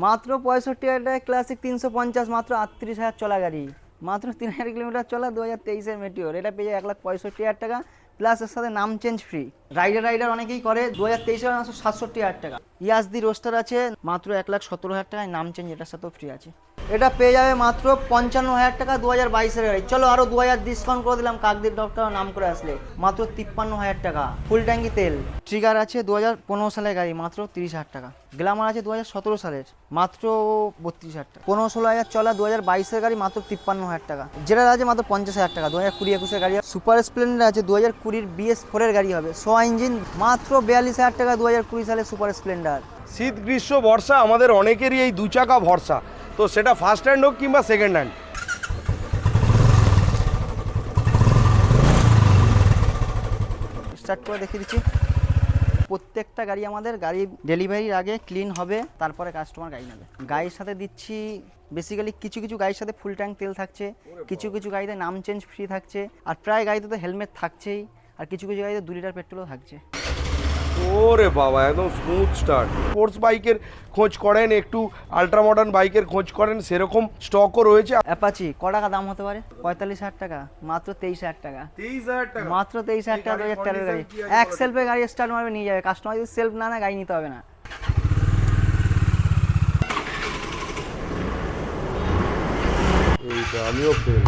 মাত্র পঁয়ষট্টি হাজার টাকা ক্লাসিক তিনশো পঞ্চাশ, মাত্র আটত্রিশ হাজার চলা গাড়ি। মাত্র তিন হাজার কিলোমিটার চলা দু হাজার তেইশের মেটিওর এটা পেয়ে যায় এক লাখ পঁয়ষট্টি হাজার টাকা প্লাস এর সাথে নাম চেঞ্জ ফ্রি রাইডার রাইডার অনেকেই করে দু হাজার তেইশ সাতষট্টি হাজার টাকা। ইয়াসদি রোস্টার আছে, মাত্র এক লাখ সতেরো হাজার টাকায় নাম চেঞ্জ এটার সাথেও ফ্রি আছে। এটা পেয়ে যাবে মাত্র পঞ্চান্ন হাজার টাকা দু হাজার বাইশের গাড়ি। চলো আরও দু হাজার ডিসকাউন্ট করে দিলাম, কাকদ্বীপ ডক্টর নাম করে আসলে। মাত্র তিপ্পান্ন হাজার টাকা, ফুল ট্যাঙ্কি তেল। ট্রিগার আছে দু হাজার পনেরো সালের গাড়ি, মাত্র তিরিশ হাজার টাকা। গ্লামার আছে দু হাজার সতেরো সালের, মাত্র বত্রিশ হাজার টাকা। পনেরো ষোলো হাজার চলা দু হাজার বাইশের গাড়ি, মাত্র তিপ্পান্ন হাজার টাকা। যেটা আছে মাত্র পঞ্চাশ হাজার টাকা দু হাজার কুড়ি একুশের গাড়ি। সুপার স্প্লেন্ডার আছে দু হাজার কুড়ির বিএস ফোরের গাড়ি হবে। সো ইঞ্জিন মাত্র বিয়াল্লিশ হাজার টাকা দু হাজার কুড়ি সালে সুপার স্প্লেন্ডার শীত, গ্রীষ্ম, বর্ষা, আমাদের অনেকেরই এই দু চাকা ভরসা। তো সেটা ফার্স্ট হ্যান্ড হোক কিংবা সেকেন্ড হ্যান্ড স্টার্ট করে দেখিয়ে দিচ্ছি। প্রত্যেকটা গাড়ি আমাদের গাড়ি ডেলিভারির আগে ক্লিন হবে তারপরে কাস্টমার গাড়ি নেবে। গাড়ির সাথে দিচ্ছি বেসিক্যালি কিছু কিছু গাড়ির সাথে ফুল ট্যাঙ্ক তেল থাকছে কিছু কিছু গাড়িতে নাম চেঞ্জ ফ্রি থাকছে আর প্রায় গাড়িতে তো হেলমেট থাকছেই আর কিছু কিছু গাড়িতে দু লিটার পেট্রোলও থাকছে। ওরে বাবা একদম স্মুথ স্টার্ট স্পোর্টস বাইকের খোঁজ করেন একটু আলট্রা মডার্ন বাইকের খোঁজ করেন সেরকম স্টকও রয়েছে। অ্যাপাচি ক টাকা দাম হতে পারে? পঁয়তাল্লিশ হাজার টাকা মাত্র তেইশ হাজার টাকা। তেইশ হাজার টাকা? মাত্র তেইশ হাজার টাকা দু হাজার গাড়ি। এক সেলফে গাড়ি স্টার্ট মারবে নিয়ে যাবে। কাস্টমার যদি সেলফ না না গাড়ি নিতে হবে না। এইটা আমিও ফেল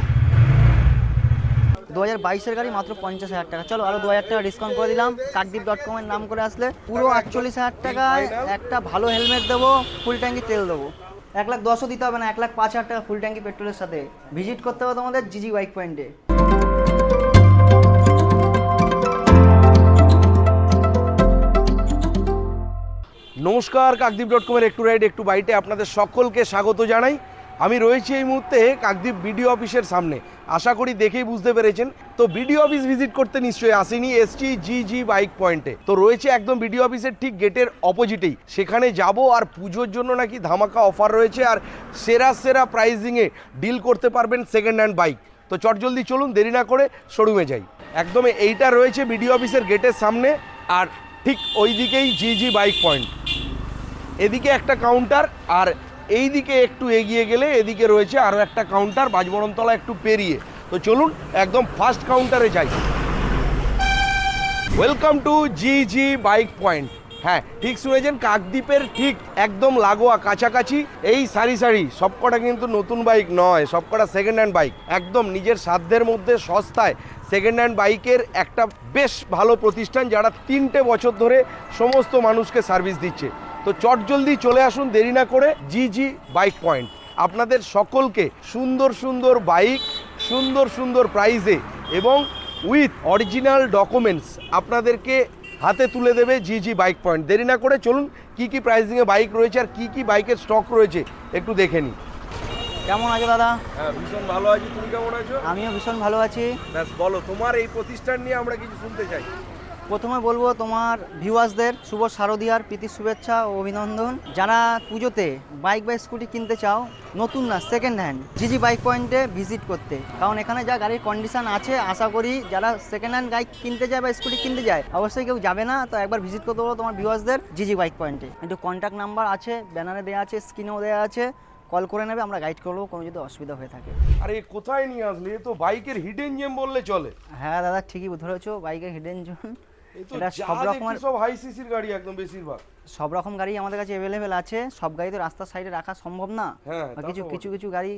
দু হাজার বাইশের গাড়ি মাত্র পঞ্চাশ হাজার টাকা। চলো আরও দু হাজার টাকা ডিসকাউন্ট করে দিলাম। কাকদ্বীপ ডট কমের নাম করে আসলে। পুরো আটচল্লিশ হাজার টাকায় একটা ভালো হেলমেট দেবো ফুল ট্যাঙ্কি তেল দেবো। এক লাখ দশও দিতে হবে না এক লাখ পাঁচ হাজার টাকা ফুল ট্যাঙ্কি পেট্রোলের সাথে। ভিজিট করতে হবে তোমাদের জিজি বাইক পয়েন্টে নমস্কার কাকদ্বীপ ডট কমের একটু রাইড একটু বাইটে আপনাদের সকলকে স্বাগত জানাই। আমি রয়েছি এই মুহূর্তে কাকদ্বীপ বিডিও অফিসের সামনে। আশা করি দেখেই বুঝতে পেরেছেন। তো বিডিও অফিস ভিজিট করতে নিশ্চয়ই আসেনি এসটি জি জি বাইক পয়েন্টে তো রয়েছে একদম বিডিও অফিসের ঠিক গেটের অপোজিটেই সেখানে যাব আর পুজোর জন্য নাকি ধামাকা অফার রয়েছে আর সেরা সেরা প্রাইজিংয়ে ডিল করতে পারবেন সেকেন্ড হ্যান্ড বাইক তো চটজলদি চলুন, দেরি না করে শোরুমে যাই। একদম এইটা রয়েছে বিডিও অফিসের গেটের সামনে আর ঠিক ওই দিকেই জি জি বাইক পয়েন্ট এদিকে একটা কাউন্টার আর এই দিকে একটু এগিয়ে গেলে এদিকে রয়েছে আরও একটা কাউন্টার বাজবরণতলা একটু পেরিয়ে। তো চলুন একদম ফার্স্ট কাউন্টারে যাই। Welcome to G G bike point হ্যাঁ ঠিক শুনেছেন, কাকদ্বীপের ঠিক একদম লাগোয়া, কাছাকাছি। এই সারি সারি, সবকটা কিন্তু নতুন বাইক নয়, সবকটা সেকেন্ড হ্যান্ড বাইক একদম নিজের সাধ্যের মধ্যে সস্তায় সেকেন্ড হ্যান্ড বাইকের একটা বেশ ভালো প্রতিষ্ঠান যারা তিনটে বছর ধরে সমস্ত মানুষকে সার্ভিস দিচ্ছে। তো চট জলদি চলে আসুন দেরি না করে জি জি বাইক পয়েন্ট আপনাদের সকলকে সুন্দর সুন্দর বাইক সুন্দর সুন্দর প্রাইজে এবং উইথ অরিজিনাল ডকুমেন্টস আপনাদেরকে হাতে তুলে দেবে জি জি বাইক পয়েন্ট দেরি না করে চলুন কি কি প্রাইসিংয়ে বাইক রয়েছে আর কি কি বাইকের স্টক রয়েছে একটু দেখে নিই। কেমন আছো দাদা? হ্যাঁ ভীষণ ভালো আছি। তুমি কেমন আছো? আমিও ভীষণ ভালো আছি। ব্যাস বলো তোমার এই প্রতিষ্ঠান নিয়ে আমরা কিছু শুনতে চাই। প্রথমে বলব তোমার ভিউয়ার্সদের শুভ শারদীয়ার প্রীতি শুভেচ্ছা ও অভিনন্দন। যারা পুজোতে বাইক বা স্কুটি কিনতে চাও নতুন না সেকেন্ড হ্যান্ড জিজি বাইক পয়েন্টে ভিজিট করতে। কারণ এখানে যা গাড়ির কন্ডিশন আছে আশা করি যারা সেকেন্ড হ্যান্ড বাইক কিনতে যায় বা স্কুটি কিনতে যায় অবশ্যই কেউ যাবে না। তো একবার ভিজিট করতে বলো তোমার ভিউয়ার্সদের জিজি বাইক পয়েন্টে একটু কন্ট্যাক্ট নাম্বার আছে ব্যানারে দেওয়া আছে স্ক্রিনেও দেওয়া আছে। কল করে নেবে আমরা গাইড করব কোনো যদি অসুবিধা হয়ে থাকে। আরে কোথায় নিয়ে আসলে? তো বাইকের হিডেন জেম বললে চলে। হ্যাঁ দাদা ঠিকই ধরেছো বাইকের হিডেন জোন এটা সব রকমের সব হাই সিসির গাড়ি একদম বেশিরভাগ। সব রকম গাড়ি আমাদের কাছে অ্যাভেলেবেল আছে। সব গাড়ি তো রাস্তার সাইডে রাখা সম্ভব না। হ্যাঁ, কিছু কিছু কিছু গাড়ি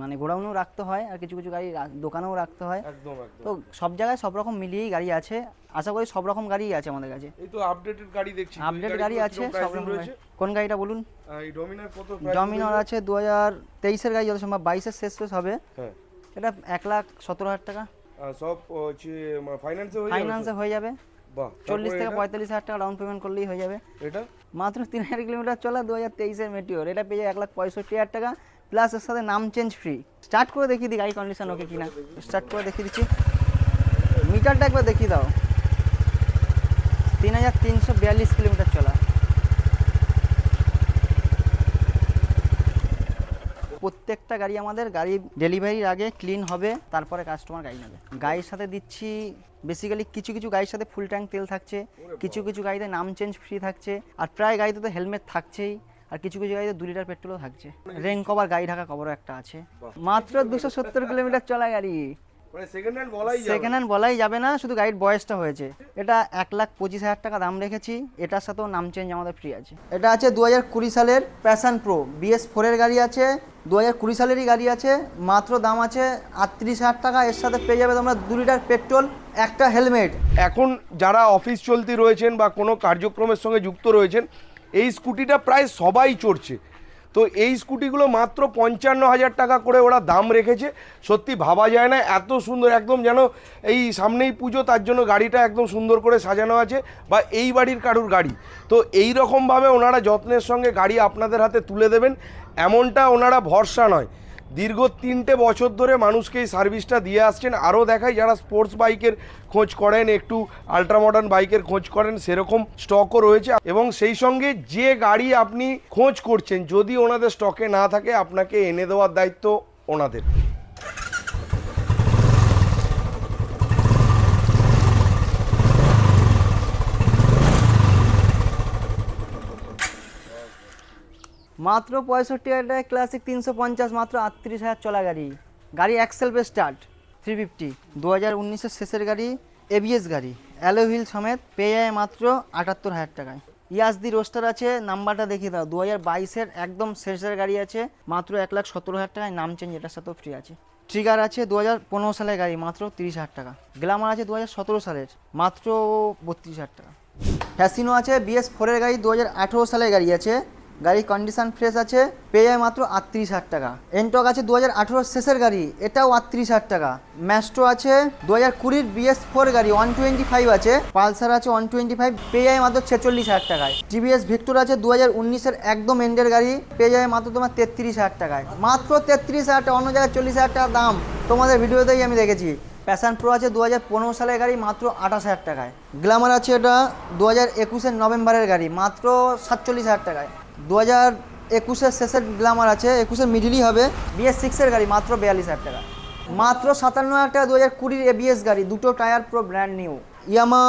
মানে গোডাউনেও রাখতে হয় আর কিছু কিছু গাড়ি দোকানেও রাখতে হয়। একদম তো সব জায়গায় সব রকম মিলিয়েই গাড়ি আছে। আশা করি সব রকম গাড়িই আছে আমাদের কাছে। এই তো আপডেটেড গাড়ি দেখছি। আপডেট গাড়ি আছে সব রকম কোন গাড়িটা বলুন? এই ডমিনার কত ডমিনর? আছে দু হাজার তেইশের গাড়ি যত সম্ভব বাইশের শেষ শেষ হবে। হ্যাঁ। এটা এক লাখ সতেরো হাজার টাকা। সব হচ্ছে ফাইন্যান্সে হয়ে যাবে ফাইন্যান্সে হয়ে যাবে। বাহ চল্লিশ থেকে? পঁয়তাল্লিশ হাজার টাকা ডাউন পেমেন্ট করলেই হয়ে যাবে। এটা? মাত্র তিন হাজার কিলোমিটার চলা দু হাজার তেইশের মেটিওর এটা পেয়ে যায় এক লাখ পঁয়ষট্টি হাজার টাকা প্লাস এর সাথে নাম চেঞ্জ ফ্রি স্টার্ট করে দেখিয়ে দিই গাড়ি কন্ডিশন ওকে কিনা। স্টার্ট করে দেখিয়ে দিচ্ছি। মিটারটা একবার দেখিয়ে দাও। তিন হাজার তিনশো বিয়াল্লিশ কিলোমিটার চলা। প্রত্যেকটা গাড়ি আমাদের গাড়ি ডেলিভারির আগে ক্লিন হবে তারপরে কাস্টমার গাড়ি নেবে। গাড়ির সাথে দিচ্ছি বেসিক্যালি কিছু কিছু গাড়ির সাথে ফুল ট্যাঙ্ক তেল থাকছে কিছু কিছু গাড়িতে নাম চেঞ্জ ফ্রি থাকছে আর প্রায় গাড়িতে তো হেলমেট থাকছেই আর কিছু কিছু গাড়িতে দু লিটার পেট্রোলও থাকছে। রেন কভার গাড়ি ঢাকা কভারও একটা আছে। মাত্র দুশো সত্তর কিলোমিটার চলা গাড়ি। মানে সেকেন্ড সেকেন্ড হ্যান্ড বলাই যাবে না শুধু গাড়ির বয়সটা হয়েছে। এটা এক লাখ পঁচিশ হাজার টাকা দাম রেখেছি এটার সাথেও নাম চেঞ্জ আমাদের ফ্রি আছে। এটা আছে দু হাজার কুড়ি সালের প্যাশন প্রো বিএস ফোরের গাড়ি আছে দু হাজার কুড়ি সালেরই গাড়ি আছে মাত্র দাম আছে আটত্রিশ হাজার টাকা এর সাথে পেয়ে যাবে তোমরা দু লিটার পেট্রোল একটা হেলমেট। এখন যারা অফিস চলতি রয়েছেন বা কোনো কার্যক্রমের সঙ্গে যুক্ত রয়েছেন, এই স্কুটিটা প্রায় সবাই চড়ছে। তো এই স্কুটিগুলো মাত্র পঞ্চান্ন হাজার টাকা করে ওরা দাম রেখেছে। সত্যি ভাবা যায় না, এত সুন্দর একদম যেন এই সামনেই পুজো, তার জন্য গাড়িটা একদম সুন্দর করে সাজানো আছে বা এই বাড়ির কারুর গাড়ি। তো এই রকমভাবে ওনারা যত্নের সঙ্গে গাড়ি আপনাদের হাতে তুলে দেবেন, এমনটা ওনারা ভরসা নয়। দীর্ঘ তিনটে বছর ধরে মানুষকে এই সার্ভিসটা দিয়ে আসছেন। আরও দেখাই, যারা স্পোর্টস বাইকের খোঁজ করেন, একটু আল্ট্রা মডার্ন বাইকের খোঁজ করেন, সেরকম স্টকও রয়েছে। এবং সেই সঙ্গে যে গাড়ি আপনি খোঁজ করছেন, যদি ওনাদের স্টকে না থাকে, আপনাকে এনে দেওয়ার দায়িত্ব ওনাদের। মাত্র পঁয়ষট্টি হাজার টাকা ক্লাসিক তিনশো পঞ্চাশ, মাত্র আটত্রিশ হাজার চলা গাড়ি। গাড়ি অ্যাক্সেল পে স্টার্ট থ্রি ফিফটি দু হাজার উনিশের শেষের গাড়ি এবিএস গাড়ি। অ্যালো হুইল সমেত পেয়ে যায় মাত্র আটাত্তর হাজার টাকায়। ইয়াসদি রোস্টার আছে, নাম্বারটা দেখিয়ে দাও। দু হাজার বাইশের একদম শেষের গাড়ি আছে, মাত্র এক লাখ সতেরো হাজার টাকায় নাম চেঞ্জ এটার সাথেও ফ্রি আছে। ট্রিগার আছে দু হাজার পনেরো সালের গাড়ি, মাত্র তিরিশ হাজার টাকা। গ্ল্যামার আছে দু হাজার সতেরো সালের, মাত্র বত্রিশ হাজার টাকা। ফ্যাসিনো আছে বিএস ফোরের গাড়ি দু হাজার আঠেরো সালের গাড়ি আছে গাড়ির কন্ডিশন ফ্রেশ আছে, পেয়ে যায় মাত্র আটত্রিশ হাজার টাকা। এনটক আছে দু হাজার শেষের গাড়ি, এটাও আটত্রিশ হাজার টাকা। ম্যাস্ট্রো আছে দু হাজার কুড়ির বিএস ফোর গাড়ি ওয়ান টোয়েন্টি ফাইভ আছে। পালসার আছে ওয়ান টোয়েন্টি ফাইভ পেয়ে যায় মাত্র ছেচল্লিশ হাজার টাকায়। টিভিএস ভিক্টর আছে দু হাজার উনিশের একদম এন্ডের গাড়ি, পেয়ে যায় মাত্র তোমার তেত্রিশ হাজার টাকায়। মাত্র তেত্রিশ হাজার টাকা, অন্য জায়গায় চল্লিশ হাজার টাকা দাম। তোমাদের ভিডিওতেই আমি দেখেছি। প্যাশন প্রো আছে দু হাজার পনেরো সালের গাড়ি, মাত্র আঠাশ হাজার টাকায়। গ্ল্যামার আছে এটা দু হাজার একুশের নভেম্বরের গাড়ি, মাত্র সাতচল্লিশ হাজার টাকায়। দু হাজার একুশের শেষের গ্ল্যামার আছে, একুশের মিডিলই হবে। বিএস সিক্সের গাড়ি, মাত্র বিয়াল্লিশ হাজার টাকা। মাত্র সাতান্ন হাজার টাকা, দু হাজার কুড়ির এবিএস গাড়ি, দুটো tyre pro brand new Yamaha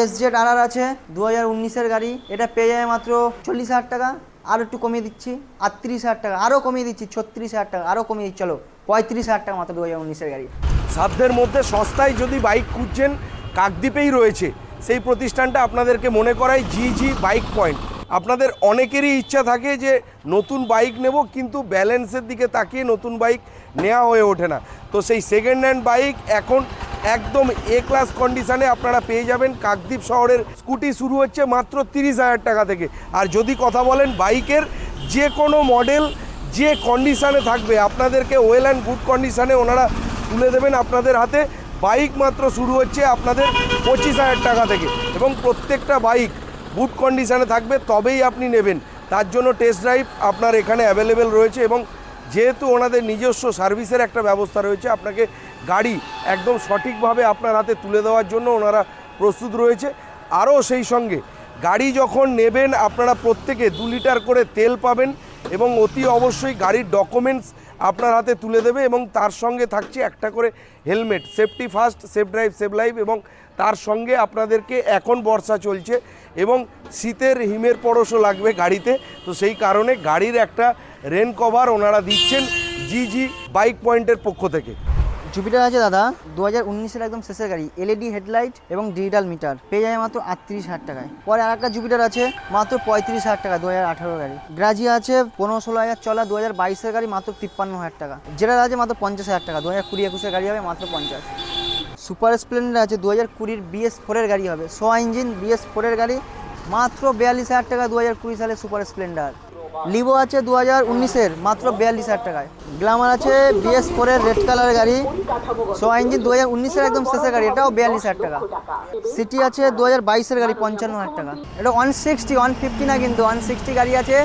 S Z R R আছে, দু হাজার উনিশের গাড়ি। এটা পেয়ে যায় মাত্র চল্লিশ হাজার টাকা। আর একটু কমিয়ে দিচ্ছি, আটত্রিশ হাজার টাকা। আরও কমিয়ে দিচ্ছি, ছত্রিশ হাজার টাকা। আরও কমিয়ে দিচ্ছি, চলো, পঁয়ত্রিশ হাজার টাকা মাত্র দু হাজার উনিশের গাড়ি। সাধ্যের মধ্যে সস্তায় যদি বাইক খুঁজছেন, কাকদ্বীপেই রয়েছে। সেই প্রতিষ্ঠানটা আপনাদেরকে মনে করায় জি জি বাইক পয়েন্ট আপনাদের অনেকেরই ইচ্ছা থাকে যে নতুন বাইক নেব, কিন্তু ব্যালেন্সের দিকে তাকিয়ে নতুন বাইক নেওয়া হয়ে ওঠে না। তো সেই সেকেন্ড হ্যান্ড বাইক এখন একদম এ ক্লাস কন্ডিশানে আপনারা পেয়ে যাবেন। কাকদ্বীপ শহরের স্কুটি শুরু হচ্ছে মাত্র তিরিশ হাজার টাকা থেকে। আর যদি কথা বলেন বাইকের যে কোনো মডেল যে কন্ডিশানে থাকবে, আপনাদেরকে ওয়েল অ্যান্ড গুড কন্ডিশানে ওনারা তুলে দেবেন আপনাদের হাতে। বাইক মাত্র শুরু হচ্ছে আপনাদের পঁচিশ হাজার টাকা থেকে। এবং প্রত্যেকটা বাইক গুড কন্ডিশানে থাকবে, তবেই আপনি নেবেন। তার জন্য টেস্ট ড্রাইভ আপনার এখানে অ্যাভেলেবেল রয়েছে এবং যেহেতু ওনাদের নিজস্ব সার্ভিসের একটা ব্যবস্থা রয়েছে, আপনাকে গাড়ি একদম সঠিকভাবে আপনার হাতে তুলে দেওয়ার জন্য ওনারা প্রস্তুত রয়েছে। আরও সেই সঙ্গে, গাড়ি যখন নেবেন, আপনারা প্রত্যেকে দু লিটার করে তেল পাবেন এবং অতি অবশ্যই গাড়ির ডকুমেন্টস আপনার হাতে তুলে দেবে এবং তার সঙ্গে থাকছে একটা করে helmet safety first safe drive safe life এবং তার সঙ্গে আপনাদেরকে এখন বর্ষা চলছে এবং শীতের হিমের পরশও লাগবে গাড়িতে। তো সেই কারণে গাড়ির একটা রেন কভার ওনারা দিচ্ছেন জি জি বাইক পয়েন্টের পক্ষ থেকে। জুপিটার আছে দাদা দু হাজার উনিশের একদম শেষের গাড়ি এলইডি হেডলাইট এবং ডিজিটাল মিটার পেয়ে যায় মাত্র আটত্রিশ হাজার টাকায়। পরে আর একটা জুপিটার আছে, মাত্র পঁয়ত্রিশ হাজার টাকা দু হাজার আঠারো গাড়ি। গ্রাজি আছে, পনেরো ষোলো হাজার, চলা দু হাজার বাইশের গাড়ি মাত্র তিপ্পান্ন হাজার টাকা। যেটা আছে মাত্র পঞ্চাশ হাজার টাকা দু হাজার কুড়ি একুশের গাড়ি হবে মাত্র পঞ্চাশ। সুপার স্প্লেন্ডার আছে দু হাজার কুড়ির বিএস ফোরের গাড়ি হবে। সো ইঞ্জিন বিএস ফোরের গাড়ি, মাত্র বিয়াল্লিশ হাজার টাকা দু হাজার কুড়ি সালে সুপার স্প্লেন্ডার। লিভো আছে দু হাজার উনিশের, মাত্র বিয়াল্লিশ হাজার টাকায়। গ্লামার আছে বিএস ফোরের রেড কালারের গাড়ি সো ইঞ্জিন দু হাজার উনিশের একদম শেষের গাড়ি, এটাও বিয়াল্লিশ হাজার টাকা। সিটি আছে দু হাজার বাইশের গাড়ি, পঞ্চান্ন হাজার টাকা। এটা ওয়ান সিক্সটি, ওয়ান ফিফটি না কিন্তু ওয়ান সিক্সটি গাড়ি আছে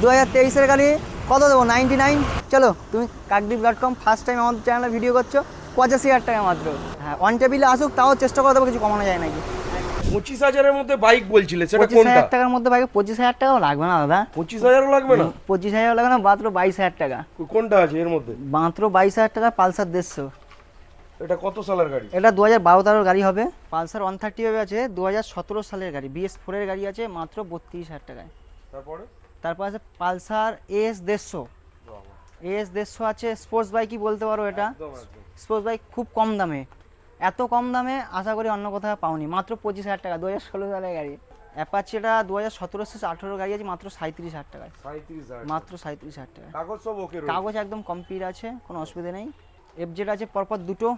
দু হাজার তেইশের গাড়ি। কত দেবো? Ninety nine. চলো, তুমি Kakdwip dot com first time আমাদের চ্যানেলে ভিডিও করছ। পঁচাশি হাজার টাকা মাত্র। হ্যাঁ অন টেবিলে আসুক তাও চেষ্টা করে দেবো কিছু কমানো যায় নাকি। পঁচিশ হাজারের মধ্যে বাইক বলছিলে সেটা পঁচিশ কোনটা? হাজার টাকার মধ্যে ভাই পঁচিশ হাজার টাকাও লাগবে না দাদা। পঁচিশ হাজারও লাগবে না? পঁচিশ হাজার লাগবে না মাত্র বাইশ হাজার টাকা। কোনটা আছে এর মধ্যে? মাত্র বাইশ হাজার টাকা পালসার দেড়শো। এটা কত সালের গাড়ি? এটা দু হাজার বারো তেরোর গাড়ি হবে। পালসার ওয়ান থার্টি আছে দু হাজার সতেরো সালের গাড়ি বিএস ফোরের গাড়ি আছে মাত্র বত্রিশ হাজার টাকায়। তারপরে? তারপর আছে পালসার এস দেড়শো। এস দেড়শো আছে স্পোর্টস বাইকই বলতে পারো এটা। স্পোর্টস বাইক খুব কম দামে। এত কম দামে আশা করি অন্য কোথাও পাওনি। মাত্র পঁচিশ হাজার টাকা দু হাজার ষোলো সালের গাড়ি। অ্যাপাচিটা দু হাজার সতেরো শেষ আঠেরো গাড়ি আছে মাত্র সাঁত্রিশ হাজার টাকা। মাত্র সাঁত্রিশ হাজার টাকা কাগজ সব ওকে কাগজ একদম কমপ্লিট আছে কোনো অসুবিধা নেই। এফজেড আছে পরপর দুটো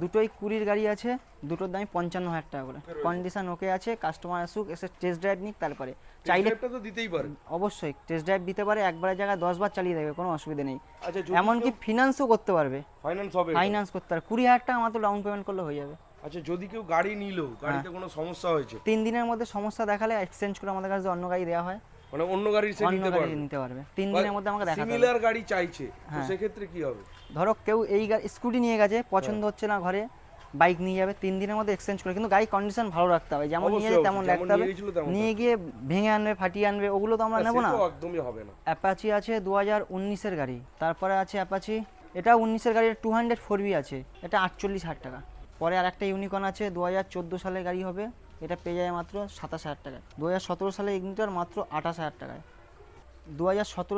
দুটোই কুড়ির গাড়ি আছে দুটোর দামই পঞ্চান্ন হাজার টাকা করে। কন্ডিশন ওকে আছে কাস্টমার আসুক এসে টেস্ট ড্রাইভ নিক তারপরে চাইলে তো দিতেই পারে। অবশ্যই টেস্ট ড্রাইভ দিতে পারে একবারের জায়গায় দশবার চালিয়ে দেবে কোনো অসুবিধা নেই। আচ্ছা এমনকি ফিনান্সও করতে পারবে। ফাইন্যান্স হবে ফাইন্যান্স করতে পারে কুড়ি হাজার টাকা মাত্র ডাউন পেমেন্ট করলে হয়ে যাবে। আচ্ছা যদি কেউ গাড়ি নিল গাড়িতে হ্যাঁ। কোনো সমস্যা হয়েছে? তিন দিনের মধ্যে সমস্যা দেখালে এক্সচেঞ্জ করে আমাদের কাছে অন্য গাড়ি দেওয়া হয়। মানে অন্য গাড়ির সে নিতে গাড়ি পারবে। নিতে পারবে। তিন দিনের মধ্যে আমাকে হবে। সিমিলার গাড়ি চাইছে তো হ্যাঁ। সেক্ষেত্রে কি হবে? ধরো কেউ এই স্কুটি নিয়ে গেছে পছন্দ হ্যাঁ। হচ্ছে না ঘরে বাইক নিয়ে যাবে তিন দিনের মধ্যে এক্সচেঞ্জ করে। কিন্তু গাড়ি কন্ডিশন ভালো রাখতে হবে। যেমন নিয়ে যাবে তেমন রাখতে হবে। নিয়ে গিয়ে ভেঙে আনবে ফাটিয়ে আনবে ওগুলো তো আমরা নেব না। একদমই হবে না। অ্যাপাচি আছে দু হাজার উনিশের গাড়ি। তারপরে আছে অ্যাপাচি এটা উনিশের গাড়ি টু হান্ড্রেড ফোর বি আছে। এটা আটচল্লিশ হাজার টাকা। পরে আর একটা ইউনিকর্ন আছে দু হাজার চোদ্দ সালের গাড়ি হবে। এটা পেয়ে যায় মাত্র সাতাশ হাজার টাকায়। দু হাজার সতেরো সালে ইগনিটার মাত্র আঠাশ হাজার টাকায়। দু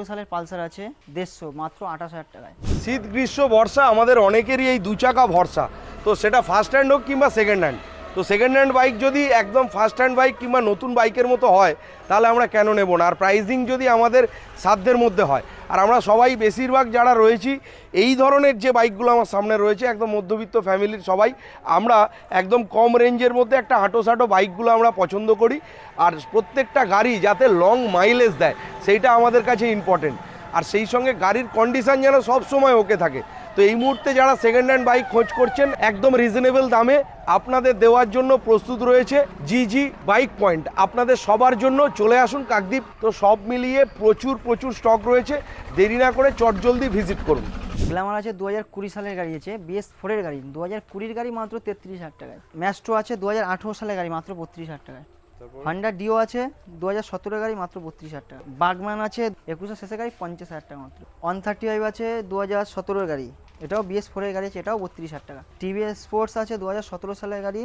সালের পালসার আছে দেড়শো, মাত্র আঠাশ হাজার টাকায়। শীত, গ্রীষ্ম, বর্ষা, আমাদের অনেকেরই এই দু চাকা ভরসা। তো সেটা ফার্স্ট হ্যান্ড হোক কিংবা সেকেন্ড হ্যান্ড তো সেকেন্ড হ্যান্ড বাইক যদি একদম ফার্স্ট হ্যান্ড বাইক কিংবা নতুন বাইকের মতো হয়, তাহলে আমরা কেন নেব না? আর প্রাইজিং যদি আমাদের সাধ্যের মধ্যে হয়, আর আমরা সবাই বেশিরভাগ যারা রয়েছি, এই ধরনের যে বাইকগুলো আমার সামনে রয়েছে, একদম মধ্যবিত্ত ফ্যামিলির সবাই, আমরা একদম কম রেঞ্জের মধ্যে একটা হাঁটোসাঁটো বাইকগুলো আমরা পছন্দ করি। আর প্রত্যেকটা গাড়ি যাতে লং মাইলেজ দেয়, সেইটা আমাদের কাছে ইম্পর্টেন্ট আর সেই সঙ্গে গাড়ির কন্ডিশন যেন সব সময় ওকে থাকে। তো এই মুহূর্তে যারা সেকেন্ড হ্যান্ড বাইক খোঁজ করছেন, একদম রিজনেবল দামে আপনাদের দেওয়ার জন্য প্রস্তুত রয়েছে জি জি বাইক পয়েন্ট আপনাদের সবার জন্য চলে আসুন কাকদ্বীপ। তো সব মিলিয়ে প্রচুর প্রচুর স্টক রয়েছে। দেরি না করে চটজলদি ভিজিট করুন। গ্ল্যামার আছে দু হাজার কুড়ি সালের গাড়ি আছে বিএস ফোরের গাড়ি। দু হাজার কুড়ির গাড়ি মাত্র তেত্রিশ হাজার টাকায়। ম্যাস্ট্রো আছে দু হাজার আঠেরো সালের গাড়ি মাত্র বত্রিশ হাজার টাকায়। হন্ডা ডিও আছে দু হাজার সতেরো গাড়ি মাত্র বত্রিশ হাজার টাকা। বাগম্যান আছে একুশের শেষের গাড়ি পঞ্চাশ হাজার টাকা মাত্র। ওয়ান থার্টি ফাইভ আছে দু হাজার সতেরোর গাড়ি। এটাও বিএস ফোরের গাড়ি আছে এটাও বত্রিশ হাজার টাকা। টিভিএস স্পোর্টস আছে দু হাজার সতেরো সালের গাড়ি।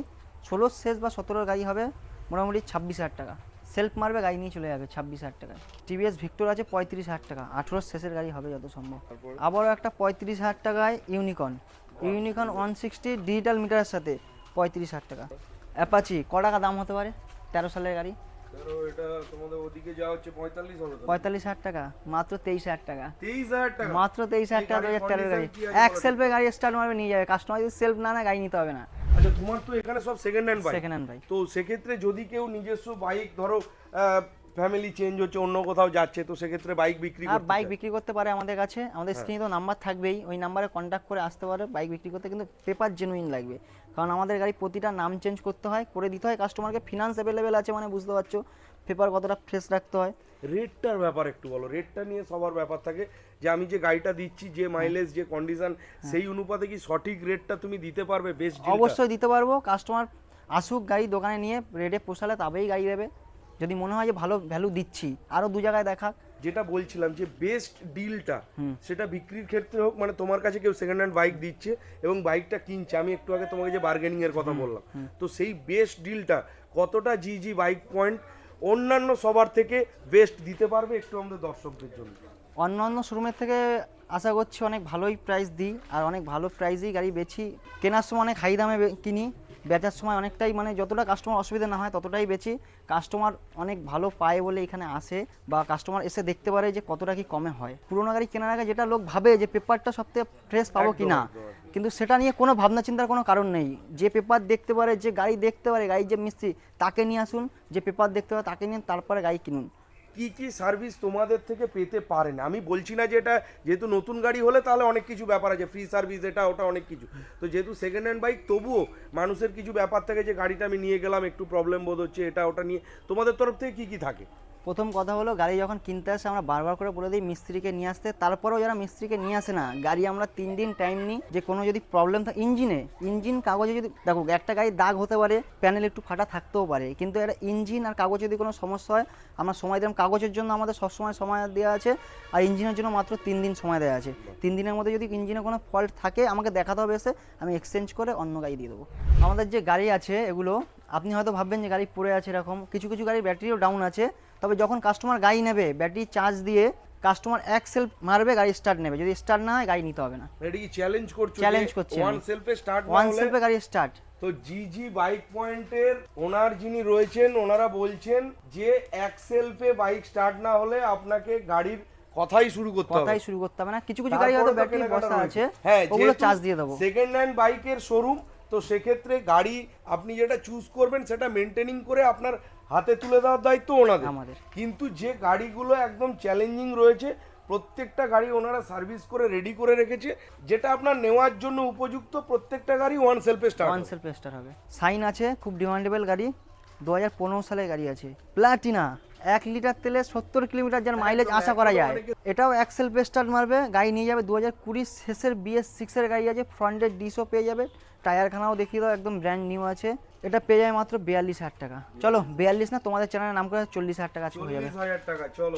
ষোলোর শেষ বা সতেরোর গাড়ি হবে মোটামুটি ছাব্বিশ হাজার টাকা। সেলফ মারবে গাড়ি নিয়ে চলে যাবে ছাব্বিশ হাজার টাকা টিভিএস ভিক্টর আছে পঁয়ত্রিশ হাজার টাকা। আঠেরোর শেষের গাড়ি হবে যত সম্ভব। আবারও একটা পঁয়ত্রিশ হাজার টাকায় Unicorn Unicorn one sixty digital মিটারের সাথে পঁয়ত্রিশ হাজার টাকা। অ্যাপাচি ক টাকা দাম হতে পারে? তেরো সালের গাড়ি। পঁয়তাল্লিশ হাজার টাকা। মাত্র তেইশ হাজার টাকা। টাকা? মাত্র তেইশ হাজার টাকা দু হাজার গাড়ি। এক সেলফে গাড়ি স্টার্ট মারবে নিয়ে যাবে। কাস্টমার যদি সেলফ না নেয় গাড়ি নিতে হবে না। আচ্ছা তোমার তো এখানে সব second hand bike second hand ভাই তো সেক্ষেত্রে যদি কেউ নিজস্ব বাইক ধরো ফ্যামিলি চেঞ্জ হচ্ছে অন্য কোথাও যাচ্ছে তো সেক্ষেত্রে বাইক বিক্রি করতে বাইক বিক্রি করতে পারে আমাদের কাছে। আমাদের হ্যাঁ। স্ক্রিনে তো নাম্বার থাকবেই। ওই নাম্বারে কন্ট্যাক্ট করে আসতে পারে। বাইক বিক্রি করতে কিন্তু পেপার জেনুইন লাগবে। কারণ আমাদের গাড়ি প্রতিটা নাম চেঞ্জ করতে হয় করে দিতে হয় কাস্টমারকে ফিনান্স অ্যাভেলেবেল আছে মানে বুঝতে পারছ পেপার কতটা ফ্রেশ রাখতে হয়। রেটটার ব্যাপার একটু বলো রেটটা নিয়ে সবার ব্যাপার থাকে যে আমি যে গাড়িটা দিচ্ছি যে মাইলেজ যে কন্ডিশন সেই অনুপাতে কি সঠিক রেটটা তুমি দিতে পারবে বেস্ট অবশ্যই দিতে পারব কাস্টমার আসুক গাড়ি দোকানে নিয়ে রেডে পোষালে তবেই গাড়ি দেবে। যদি মনে হয় যে ভালো ভ্যালু দিচ্ছি আরও দু জায়গায় দেখাক যেটা বলছিলাম যে বেস্ট ডিলটা সেটা বিক্রির ক্ষেত্রে হোক মানে তোমার কাছে কেউ সেকেন্ড হ্যান্ড বাইক দিচ্ছে এবং বাইকটা কিনছে। আমি একটু আগে তোমাকে যে বার্গেনিং এর কথা বললাম। তো সেই বেস্ট ডিলটা কতটা জি জি বাইক পয়েন্ট অন্যান্য সবার থেকে বেস্ট দিতে পারবে একটু আমাদের দর্শকদের জন্য? অন্য অন্য শোরুমের থেকে আশা করছি অনেক ভালোই প্রাইস দিই আর অনেক ভালো প্রাইসেই গাড়ি বেছি কেনার সময় অনেক হাই দামে কিনি। বেচার সময় অনেকটাই মানে যতটা কাস্টমার অসুবিধা না হয় ততটাই বেচি। কাস্টমার অনেক ভালো পায় বলে এখানে আসে বা কাস্টমার এসে দেখতে পারে যে কতটা কি কমে হয়। পুরোনো গাড়ি কেনার আগে যেটা লোক ভাবে যে পেপারটা সবথেকে ফ্রেশ পাবো কি না। কিন্তু সেটা নিয়ে কোনো ভাবনা চিন্তার কোনো কারণ নেই। যে পেপার দেখতে পারে যে গাড়ি দেখতে পারে গাড়ি যে মিস্ত্রি তাকে নিয়ে আসুন। যে পেপার দেখতে পারে তাকে নিয়ে তারপরে গাড়ি কিনুন। কি কি সার্ভিস তোমাদের থেকে পেতে পারেন? আমি বলছি না যে এটা যেহেতু নতুন গাড়ি হলে তাহলে অনেক কিছু ব্যাপার আছে। ফ্রি সার্ভিস এটা, ওটা, অনেক কিছু। তো যেহেতু সেকেন্ড হ্যান্ড বাইক তবুও মানুষের কিছু ব্যাপার থাকে যে গাড়িটা আমি নিয়ে গেলাম, একটু প্রবলেম বোধ হচ্ছে, এটা, ওটা নিয়ে। তোমাদের তরফ থেকে কি কি থাকে? প্রথম কথা হলো গাড়ি যখন কিনতে আসে, আমরা বারবার করে বলে দিই, মিস্ত্রিকে নিয়ে আসতে। তারপরেও যারা মিস্ত্রিকে নিয়ে আসে না, গাড়ি আমরা তিন দিন টাইম নিই, যে কোনো যদি প্রবলেম থাকে ইঞ্জিনে ইঞ্জিন কাগজে যদি, দেখো, একটা গাড়ি দাগ হতে পারে প্যানেল একটু ফাটা থাকতেও পারে, কিন্তু একটা ইঞ্জিন আর কাগজে যদি কোনো সমস্যা হয়, আমরা সময় দিলাম, কাগজের জন্য আমাদের সবসময় সময় দেওয়া আছে, আর ইঞ্জিনের জন্য মাত্র তিন দিন সময় দেওয়া আছে। তিন দিনের মধ্যে যদি ইঞ্জিনে কোনো ফল্ট থাকে, আমাকে দেখাতে হবে এসে, আমি এক্সচেঞ্জ করে অন্য গাড়ি দিয়ে দেবো। আমাদের যে গাড়ি আছে এগুলো, আপনি হয়তো ভাববেন যে গাড়ি পড়ে আছে এরকম, কিছু কিছু গাড়ির ব্যাটারিও ডাউন আছে তবে যখন কাস্টমার গাড়ি নেবে ব্যাটারি চার্জ দিয়ে কাস্টমার এক সেলফ মারবে গাড়ি স্টার্ট নেবে। যদি স্টার্ট না হয় গাড়ি নিতে হবে না। এটা কি? চ্যালেঞ্জ করছ Challenge করছি। ওয়ান সেলফে স্টার্ট ওয়ান সেলফে গাড়ি স্টার্ট তো জিজি বাইক পয়েন্টের ওনার যিনি রয়েছেন ওনারা বলছেন যে এক সেলফে বাইক স্টার্ট না হলে আপনাকে গাড়ির কথাই শুরু করতে হবে। কথাই শুরু করতে হবে না। কিছু কিছু গাড়ি হয়তো ব্যাটারি বসা আছে হ্যাঁ ওগুলো চার্জ দিয়ে দেবো। সেকেন্ড হ্যান্ড বাইকের শোরুম তো সেক্ষেত্রে গাড়ি আপনি যেটা চুজ করবেন সেটা মেনটেনিং করে আপনার হাতে তুলে দেওয়ার দায়িত্ব ওনাদের। আমাদের। কিন্তু যে গাড়িগুলো একদম চ্যালেঞ্জিং রয়েছে প্রত্যেকটা গাড়ি ওনারা সার্ভিস করে রেডি করে রেখেছে যেটা আপনার নেওয়ার জন্য উপযুক্ত প্রত্যেকটা গাড়ি one self star one self star হবে। সাইন আছে খুব ডিমান্ডেবল গাড়ি। দু হাজার পনেরো সালের গাড়ি আছে। প্লাটিনা এক লিটার তেলে সত্তর কিলোমিটার যার মাইলেজ আশা করা যায়। এটাও এক সেলফ স্টার্ট মারবে গাড়ি নিয়ে যাবে দু হাজার কুড়ি শেষের বিএস সিক্সের গাড়ি আছে ফ্রন্টের ডিসও পেয়ে যাবে। টায়ারখানাও দেখিয়ে দাও একদম ব্র্যান্ড নিউ আছে। এটা পেয়ে যাবে মাত্র বিয়াল্লিশ হাজার টাকা। চলো বিয়াল্লিশ না তোমাদের চ্যানেলের নাম করে চল্লিশ হাজার টাকা হয়ে যাবে।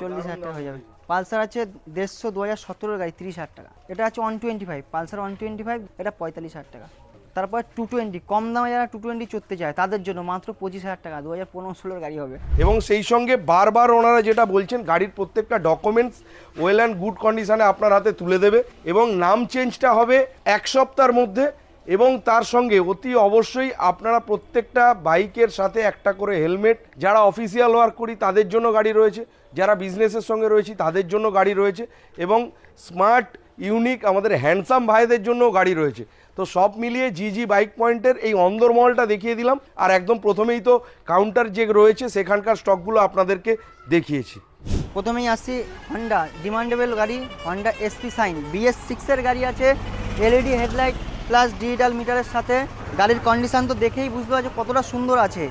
চল্লিশ হাজার টাকা হয়ে যাবে। পালসার আছে দেড়শো দু হাজার সতেরোর গাড়ি তিরিশ হাজার টাকা। এটা আছে one twenty five Pulsar one twenty five এটা পঁয়তাল্লিশ হাজার টাকা। তারপর টু টোয়েন্টি কম দামে যারা টু টোয়েন্টি চড়তে চায়, তাদের জন্য মাত্র পঁচিশ হাজার টাকা দু হাজার পনেরো ষোলোর গাড়ি হবে। এবং সেই সঙ্গে বারবার ওনারা যেটা বলছেন, গাড়ির প্রত্যেকটা ডকুমেন্টস ওয়েল অ্যান্ড গুড কন্ডিশনে আপনার হাতে তুলে দেবে এবং নাম চেঞ্জটা হবে এক সপ্তাহের মধ্যে এবং তার সঙ্গে অতি অবশ্যই আপনারা প্রত্যেকটা বাইকের সাথে একটা করে হেলমেট, যারা অফিসিয়াল ওয়ার্ক করি, তাদের জন্য গাড়ি রয়েছে, যারা বিজনেসের সঙ্গে রয়েছি, তাদের জন্য গাড়ি রয়েছে এবং স্মার্ট ইউনিক আমাদের হ্যান্ডসাম ভাইদের জন্যও গাড়ি রয়েছে। তো সব মিলিয়ে জিজি বাইক পয়েন্টের এই অন্দরমহলটা দেখিয়ে দিলাম। আর একদম প্রথমেই তো কাউন্টার যে রয়েছে, সেখানকার স্টকগুলো আপনাদেরকে দেখিয়েছি। প্রথমেই আসি হন্ডা ডিমান্ডেবল গাড়ি হন্ডা এসপি সাইন বিএস সিক্সের গাড়ি আছে এলইডি হেডলাইট প্লাস ডিজিটাল মিটারের সাথে। গাড়ির কন্ডিশান তো দেখেই বুঝতে পারছ কতটা সুন্দর আছে।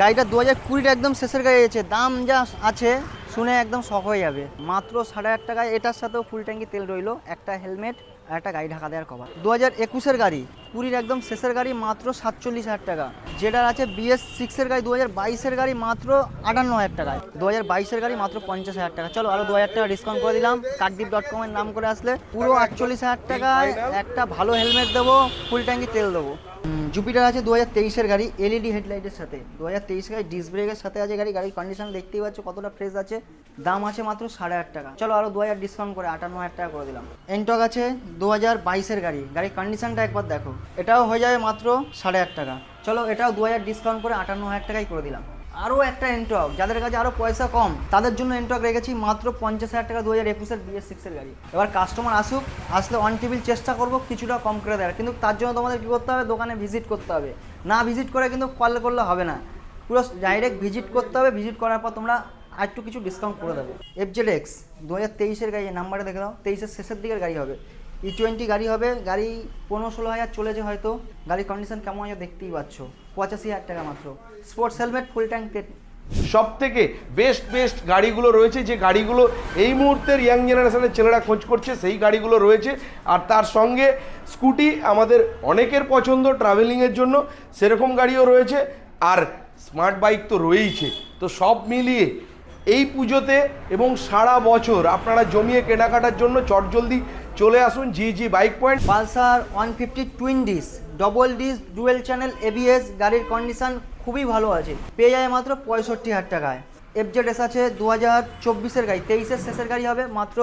গাড়িটা দু হাজার কুড়িটা একদম শেষের গাড়ি আছে। দাম যা আছে, শুনে একদম শখ হয়ে যাবে। মাত্র সাড়ে আট টাকায় এটার সাথেও ফুল ট্যাঙ্কি তেল রইল, একটা হেলমেট আর একটা গাড়ি ঢাকা দেওয়ার কভার দু হাজার একুশের গাড়ি, কুড়ির একদম শেষের গাড়ি, মাত্র সাতচল্লিশ হাজার টাকা। যেটার আছে বিএস সিক্সের গাড়ি দু হাজার বাইশের গাড়ি, মাত্র আটান্ন হাজার টাকায় দু হাজার বাইশের গাড়ি, মাত্র পঞ্চাশ হাজার টাকা। চলো আরও দু হাজার টাকা ডিসকাউন্ট করে দিলাম। কাকদ্বীপ ডট কমের নাম করে আসলে, পুরো আটচল্লিশ হাজার টাকায় একটা ভালো হেলমেট দেবো ফুল ট্যাঙ্কি তেল দেবো। জুপিটার আছে দু হাজার তেইশের গাড়ি এলইডি হেডলাইটের সাথে। দু হাজার তেইশ গাড়ি ডিস ব্রেকের সাথে আছে গাড়ি, গাড়ির কন্ডিশন দেখতেই পাচ্ছ কতটা ফ্রেশ আছে। দাম আছে মাত্র সাড়ে আট টাকা। চলো আরও দু হাজার ডিসকাউন্ট করে আটান্ন হাজার টাকা করে দিলাম। এনটক আছে দু হাজার বাইশের গাড়ি। গাড়ির কন্ডিশনটা একবার দেখো। এটাও হয়ে যাবে মাত্র সাড়ে আট টাকা। চলো এটাও দু হাজার ডিসকাউন্ট করে আটান্ন হাজার টাকাই করে দিলাম। আরও একটা এনটক যাদের কাছে আরও পয়সা কম, তাদের জন্য এনটক রেখেছি মাত্র পঞ্চাশ হাজার টাকা দু হাজার একুশের বিএস সিক্সের গাড়ি। এবার কাস্টমার আসুক, আসলে অন টেবিল চেষ্টা করব কিছুটা কম করে দেওয়ার। কিন্তু তার জন্য তোমাদের কী করতে হবে? দোকানে ভিজিট করতে হবে। না ভিজিট করে কিন্তু কল করলে হবে না। পুরো ডাইরেক্ট ভিজিট করতে হবে। ভিজিট করার পর তোমরা আর একটু কিছু ডিসকাউন্ট করে দেবো। এফজেড এক্স দু হাজার তেইশের গাড়ি নাম্বারটা দেখে দাও তেইশের শেষের দিকের গাড়ি হবে। ই টোয়েন্টি গাড়ি হবে। গাড়ি পনেরো ষোলো হাজার চলেছে হয়তো। গাড়ির কন্ডিশন কেমন আছে দেখতেই পাচ্ছ। পঁচাশি হাজার টাকা মাত্র। স্পোর্টস হেলমেট ফুল ট্যাঙ্ক সব থেকে বেস্ট বেস্ট গাড়িগুলো রয়েছে, যে গাড়িগুলো এই মুহূর্তের ইয়াং জেনারেশনের ছেলেরা খোঁজ করছে, সেই গাড়িগুলো রয়েছে। আর তার সঙ্গে স্কুটি আমাদের অনেকের পছন্দ ট্রাভেলিংয়ের জন্য, সেরকম গাড়িও রয়েছে। আর স্মার্ট বাইক তো রয়েইছে। তো সব মিলিয়ে এই পুজোতে এবং সারা বছর আপনারা জমিয়ে কেনাকাটার জন্য চটজলদি চলে আসুন G G bike point. Pulsar one fifty twin disc double disc dual channel ABS গাড়ির কন্ডিশন খুবই ভালো আছে। পেয়ে যায় মাত্র পঁয়ষট্টি হাজার টাকায়। এফজেড এস আছে দু হাজার চব্বিশের গাড়ি, তেইশের শেষের গাড়ি হবে মাত্র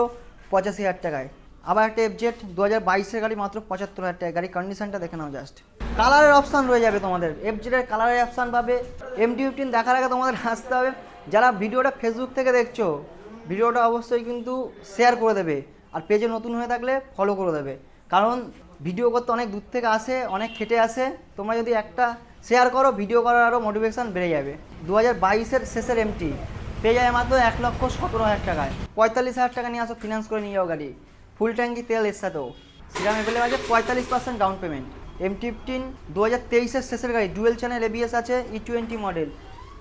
পঁচাশি হাজার টাকায়। আবার একটা এফজেড দু হাজার বাইশের গাড়ি মাত্র পঁচাত্তর হাজার টাকা গাড়ির কন্ডিশনটা দেখে নাও জাস্ট কালারের অপশান রয়ে যাবে তোমাদের। এফজেডের কালারের অপশান পাবে। এমটি ফিফটিন দেখার আগে তোমাদের হাসতে হবে। যারা ভিডিওটা ফেসবুক থেকে দেখছ, ভিডিওটা অবশ্যই কিন্তু শেয়ার করে দেবে। আর পেজে নতুন হয়ে থাকলে ফলো করে দেবে। কারণ ভিডিও করতে অনেক দূর থেকে আসে, অনেক খেটে আসে। তোমরা যদি একটা শেয়ার করো ভিডিও করার আরও মোটিভেশন বেড়ে যাবে। দু হাজার বাইশের শেষের এমটি পেয়ে যায় মাত্র এক লক্ষ সতেরো হাজার টাকায়। পঁয়তাল্লিশ হাজার টাকা নিয়ে আসো ফিনান্স করে নিয়ে যাও গাড়ি। ফুল ট্যাঙ্কি তেল এর সাথেও। সিরাম এভেলে আছে পঁয়তাল্লিশ percent down payment M fifteen দু হাজার তেইশের শেষের গাড়ি। ডুয়েল চ্যানেল এবিএস আছে ই টোয়েন্টি মডেল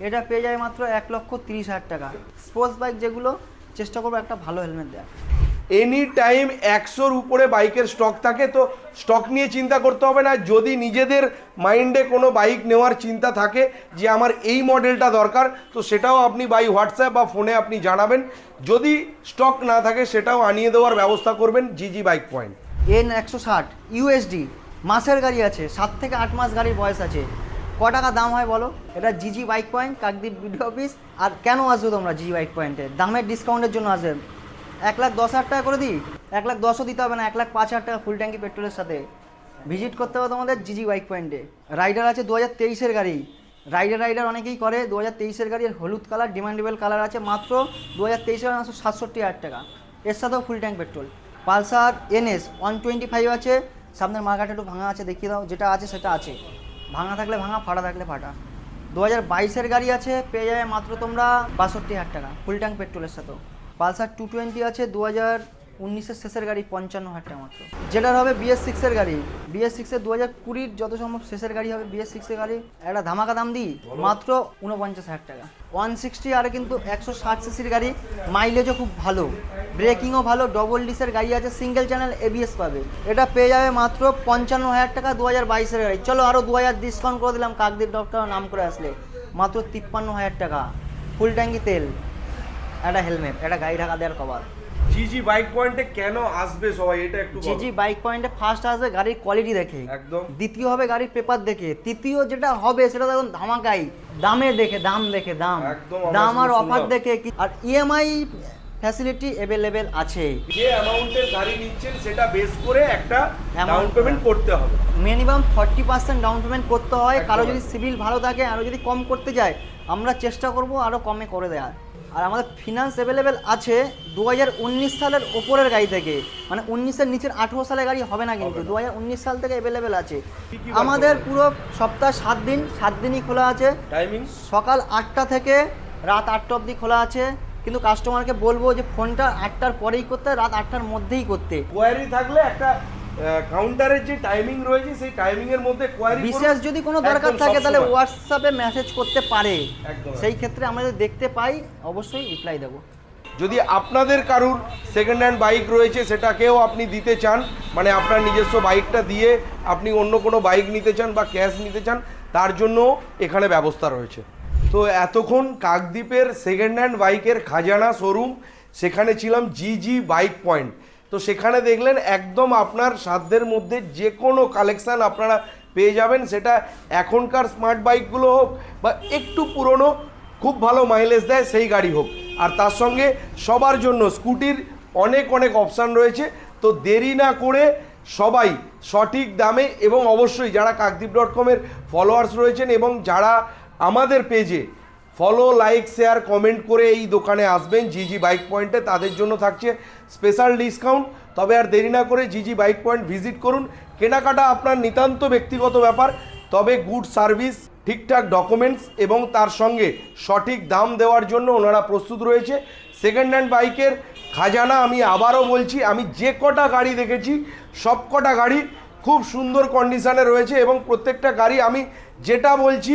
এটা পেয়ে যায় মাত্র এক লক্ষ তিরিশ হাজার টাকা। স্পোর্টস বাইক যেগুলো, চেষ্টা করব একটা ভালো হেলমেট দেওয়ার এনি টাইম একশোর উপরে বাইকের স্টক থাকে, তো স্টক নিয়ে চিন্তা করতে হবে না। যদি নিজেদের মাইন্ডে কোনো বাইক নেওয়ার চিন্তা থাকে যে আমার এই মডেলটা দরকার, তো সেটাও আপনি বাই হোয়াটসঅ্যাপ বা ফোনে আপনি জানাবেন। যদি স্টক না থাকে, সেটাও আনিয়ে দেওয়ার ব্যবস্থা করবেন জিজি বাইক পয়েন্ট এন একশো ষাট ইউএসডি মাসের গাড়ি আছে, সাত থেকে আট মাস গাড়ির বয়স আছে। ক টাকা দাম হয় বলো? এটা GG bike point Kakdwip video office, আর কেন আসবে তোমরা জিজি বাইক পয়েন্টে দামের ডিসকাউন্টের জন্য আসবে। এক লাখ দশ হাজার টাকা করে দিই? এক লাখ দশও দিতে হবে না, এক লাখ পাঁচ হাজার টাকা ফুল ট্যাঙ্কি পেট্রোলের সাথে। ভিজিট করতে হবে তোমাদের জিজি বাইক পয়েন্টে রাইডার আছে দু হাজার তেইশের গাড়ি। রাইডার রাইডার অনেকেই করে দু হাজার তেইশের গাড়ি হলুদ কালার ডিমান্ডেবল কালার আছে মাত্র দু হাজার তেইশের সাতষট্টি হাজার টাকা। এর সাথেও full tank petrol Pulsar NS one twenty five আছে। সামনের মার্কাটা একটু ভাঙা আছে, দেখিয়ে দাও, যেটা আছে সেটা আছে। ভাঙা থাকলে ভাঙা, ফাটা থাকলে ফাটা। দু হাজার বাইশের গাড়ি আছে, পেয়ে যাবে মাত্র তোমরা বাষট্টি হাজার টাকা ফুল ট্যাঙ্ক পেট্রোলের সাথেও। পালসার টু টোয়েন্টি আছে দু হাজার উনিশের শেষের গাড়ি পঞ্চান্ন হাজার টাকা মাত্র। যেটার হবে বিএস সিক্সের গাড়ি। বিএস সিক্সের দু হাজার কুড়ির যত সম্ভব শেষের গাড়ি হবে বিএস সিক্সের গাড়ি। একটা ধামাকা দাম দিই মাত্র উনপঞ্চাশ হাজার টাকা। ওয়ান সিক্সটি আর কিন্তু একশো ষাট সিসির গাড়ি মাইলেজও খুব ভালো। ব্রেকিংও ভালো ডবল ডিসের গাড়ি আছে সিঙ্গেল চ্যানেল এবিএস পাবে। এটা পেয়ে যাবে মাত্র পঞ্চান্ন হাজার টাকা দু হাজার বাইশের গাড়ি। চলো আরও দু হাজার ডিসকাউন্ট করে দিলাম কাকদ্বীপ ডক্টর নাম করে আসলে। মাত্র তিপ্পান্ন হাজার টাকা। ফুল ট্যাঙ্কি তেল। একটা হেলমেট একটা গাড়ি ঢাকা দেওয়ার কভার জিজি বাইক পয়েন্টে কেন আসবে সবাই? এটা একটু জিজি বাইক পয়েন্টে ফার্স্ট আসবে গাড়ির কোয়ালিটি দেখে। একদম। দ্বিতীয় হবে গাড়ির পেপার দেখে। তৃতীয় যেটা হবে সেটা দেখুন ধামাকাই। দামে দেখে দাম দেখে দাম। একদম দাম আর অফার দেখে আর ইএমআই ফ্যাসিলিটি অ্যাভেলেবেল আছে। যে অ্যামাউন্টের গাড়ি নিচ্ছেন সেটা বেস করে একটা ডাউন পেমেন্ট করতে হবে। Minimum forty percent down payment করতে হয়। কারও যদি সিভিল ভালো থাকে আরও যদি কম করতে যায় আমরা চেষ্টা করব আরও কমে করে দেওয়ার। আর আমাদের ফিনান্স অ্যাভেলেবেল আছে দু হাজার উনিশ সালের ওপরের গাড়ি থেকে। মানে উনিশের নিচের আঠেরো সালের গাড়ি হবে না কিন্তু দু হাজার উনিশ সাল থেকে অ্যাভেলেবেল আছে। আমাদের পুরো সপ্তাহ সাত দিন সাত দিনই খোলা আছে। টাইমিং সকাল আটটা থেকে রাত আটটা অবধি খোলা আছে। কিন্তু কাস্টমারকে বলব যে ফোনটা আটটার পরেই করতে রাত আটটার মধ্যেই করতে। কোয়ারি থাকলে একটা কাউন্টারের যে টাইমিং রয়েছে সেই টাইমিং এর মধ্যে কোয়ারি বিশেষ যদি কোনো দরকার থাকে তাহলে হোয়াটসঅ্যাপে মেসেজ করতে পারে। সেই ক্ষেত্রে আমরা যদি দেখতে পাই অবশ্যই রিপ্লাই দেবো। যদি আপনাদের কারুর সেকেন্ড হ্যান্ড বাইক রয়েছে সেটাকেও আপনি দিতে চান মানে আপনার নিজস্ব বাইকটা দিয়ে আপনি অন্য কোনো বাইক নিতে চান বা ক্যাশ নিতে চান তার জন্য এখানে ব্যবস্থা রয়েছে। তো এতক্ষণ কাকদ্বীপের সেকেন্ড হ্যান্ড বাইকের খাজানা শোরুম সেখানে ছিলাম জি জি বাইক পয়েন্ট তো সেখানে দেখলেন একদম আপনার সাধ্যের মধ্যে যে কোনো কালেকশান আপনারা পেয়ে যাবেন। সেটা এখনকার স্মার্ট বাইকগুলো হোক বা একটু পুরনো, খুব ভালো মাইলেজ দেয় সেই গাড়ি হোক। আর তার সঙ্গে সবার জন্য স্কুটির অনেক অনেক অপশান রয়েছে। তো দেরি না করে সবাই সঠিক দামে এবং অবশ্যই যারা কাকদ্বীপ ডট কমের ফলোয়ার্স রয়েছেন এবং যারা আমাদের পেজে ফলো লাইক শেয়ার কমেন্ট করে এই দোকানে আসবেন জিজি বাইক পয়েন্টে তাদের জন্য থাকছে স্পেশাল ডিসকাউন্ট। তবে আর দেরি না করে জিজি বাইক পয়েন্ট ভিজিট করুন। কেনাকাটা আপনার নিতান্ত ব্যক্তিগত ব্যাপার। তবে গুড সার্ভিস, ঠিকঠাক ডকুমেন্টস এবং তার সঙ্গে সঠিক দাম দেওয়ার জন্য ওনারা প্রস্তুত রয়েছে। সেকেন্ড হ্যান্ড বাইকের খাজানা আমি আবারও বলছি, আমি যে কটা গাড়ি দেখেছি, সব কটা গাড়ি খুব সুন্দর কন্ডিশানে রয়েছে এবং প্রত্যেকটা গাড়ি আমি যেটা বলছি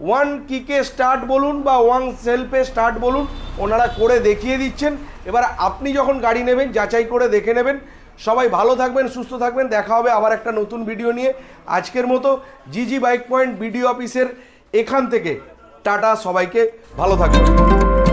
ওয়ান কিকে স্টার্ট বলুন বা ওয়ান সেলফে স্টার্ট বলুন, ওনারা করে দেখিয়ে দিচ্ছেন। এবার আপনি যখন গাড়ি নেবেন, যাচাই করে দেখে নেবেন। সবাই ভালো থাকবেন, সুস্থ থাকবেন। দেখা হবে আবার একটা নতুন ভিডিও নিয়ে। আজকের মতো জিজি বাইক পয়েন্ট বিডিও অফিসের এখান থেকে টাটা, সবাইকে ভালো থাকবেন।